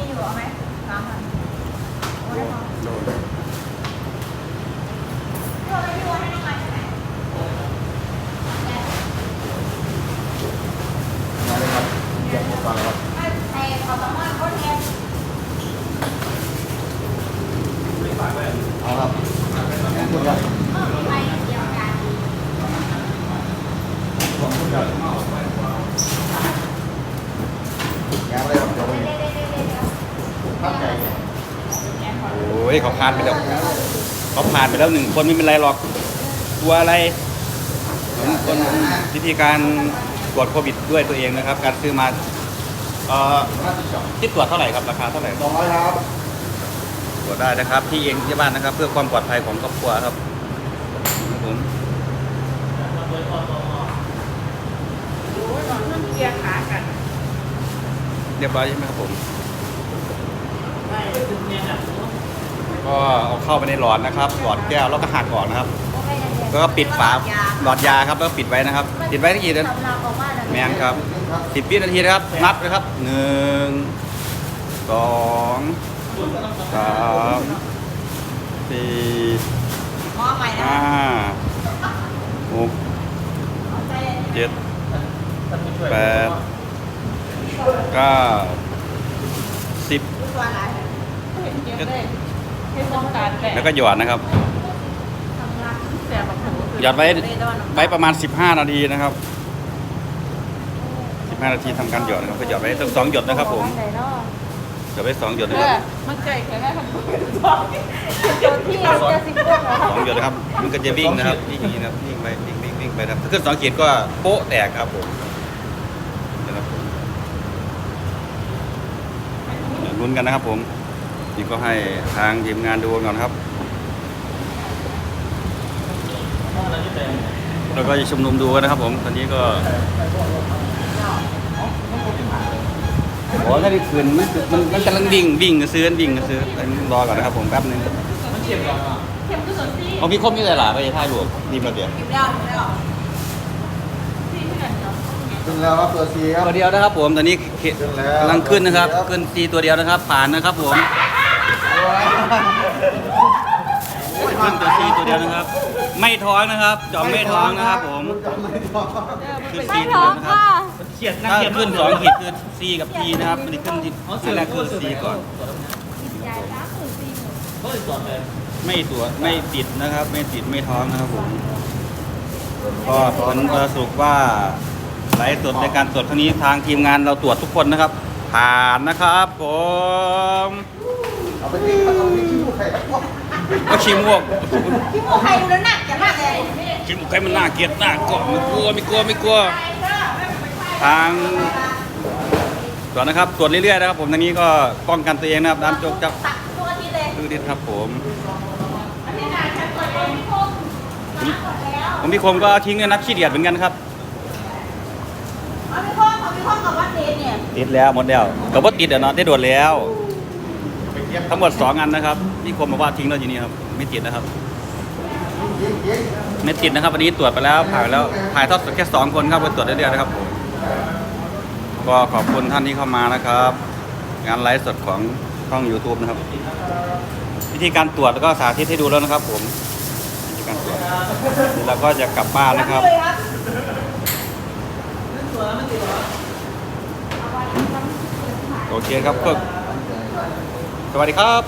มีอยู่เอาไหมสามพันโอ้ยพอโดนพี่ว่าพี่ว่าให้น้องไม้ใช่ไหมมาเลยครับเก็บหมดก่อนครับไอ้ไอ้ขอสมอนเขาเทน เอาครับขอบคุณครับ เออมีใบเดียวกัน ขอบคุณครับงานอะไรครับเดี๋ยว เดี๋ยวเดี๋ยวเดี๋ยวเดี๋ยวเดี๋ยว ภาพใหญ่ โอ้ยเขาผ่านไปแล้วเขาผ่านไปแล้วหนึ่งคนไม่เป็นไรหรอกกลัวอะไรเหมือนคนวิธีการตรวจโควิดด้วยตัวเองนะครับ การซื้อมาเอ่อที่ตรวจเท่าไหร่ครับราคาเท่าไหร่สองร้อยครับตรวจได้นะครับที่เองที่บ้านนะครับ เพื่อความปลอดภัยของครอบครัวครับครับผมโอ้ยนอนเรื่องเกียร์ขากันเรียบร้อยใช่ไหมครับผม ก็เอาเข้าไปในหลอดนะครับ หลอดแก้วแล้วก็หักออกนะครับ แล้วก็ปิดฝาหลอดยาครับแล้วก็ปิดไว้นะครับ ปิดไว้ที่กี่เดือนสำหรับออกมาแล้วแมนครับสิบวินาทีนะครับ นับนะครับหนึ่งสองสามสี่มอใหม่นะห้าหกเอาใจเย็นเจ็ดแปดเก้าสิบ กียร์เลยให้ป้องกันแต่แล้วก็หยอดนะครับทำงานเสียแบบโหหยอดไว้ไว้ประมาณ 15 นาทีนะครับ 15 นาทีทำการหยอดนะครับก็หยอดไว้ตั้งสองหยดนะครับผมหยอดไว้สองหยดเอนะครับอมันใจแค่ไหนครับตัวที่เราจะสิบพวกเหรอสองหยดนะครับ มันก็จะวิ่งนะครับวิ่งอย่างนี้นะครับวิ่งไปวิ่งวิ่งวิ่งไปนะครับถ้าขึ้นสองขีดก็โป๊ะแตกครับผมนะครับเดี๋ยวลุ้นกันนะครับผม นี่ก็ให้ทางทีมงานดูก่อนครับแล้วก็จะชุมนุมดูกันนะครับผมตอนนี้ก็โอ้ถ้าได้คืนมันมันมันกำลังวิ่งวิ่งกระซื้อวิ่งกระซื้อรอก่อนนะครับผมแป๊บนึงเข้มขึ้นสุดที่เอาพี่คมนี่เลยหล่ะไปถ่ายรูปดีมาเดี๋ยวกินแล้วกินแล้วที่ที่ไหนเนาะขึ้นแล้วครับตัวซีครับตัวเดียวนะครับผมตอนนี้เขขึ้นแล้วกำลังขึ้นนะครับขึ้นตีตัวเดียวนะครับผ่านนะครับผม ขึ้นตัวซีตัวเดียวนะครับ ไม่ท้องนะครับจอมไม่ท้องนะครับ ผมขึ้นซีตัวเดียวนะครับถ้าขึ้นสองขีดคือซีกับทีนะครับมันขึ้นที่อันแรกคือซีก่อนยายจ้าคือซีไม่ตรวจไม่ติดนะครับ ไม่ติดไม่ท้องนะครับผมก็ผลสรุปว่าไลฟ์สดในการตรวจครั้งนี้ทางทีมงานเราตรวจทุกคนนะครับ ผ่านนะครับผม เอาไปทิ้งเอาไปทิ้งลูกไข่ครับก็ชิมวกพี่โมใครดูแล้วหนักจังมากเลยชิมใครมันน่าเกลียดน่ากลัวไม่กลัวไม่กลัวไม่กลัว ทางตรวจนะครับตรวจเรื่อยๆนะครับ ผมทางนี้ก็ป้องกันตัวเองนะครับน้ำจกจับตักตัวที่เลยดูดิครับผมอันนี้นะฉันเปิดเองพี่โมล้างหมดแล้วผมพี่คมก็ทิ้งในนักขี้เดียดเหมือนกันครับเอาพี่โมเอาพี่โมกับวัดเดชเนี่ยติดแล้วหมดแล้วแต่ว่าติดอะเนาะได้โดดแล้ว ทั้งหมดสองอันนะครับพี่คมบอกว่าทิ้งแล้วอยู่นี่ครับไม่ติดนะครับไม่ติดนะครับวันนี้ตรวจไปแล้วผ่านแล้วถ่ายทอดสดแค่สองคนครับไปตรวจได้เรื่อยๆนะครับผมก็ขอบคุณท่านที่เข้ามานะครับ งานไลฟ์สดของช่อง YouTube นะครับ วิธีการตรวจแล้วก็สาธิตให้ดูแล้วนะครับ ผมวิธีการตรวจแล้วก็จะกลับบ้านนะครับเลยครับโอเคครับก็ สวัสดีครับ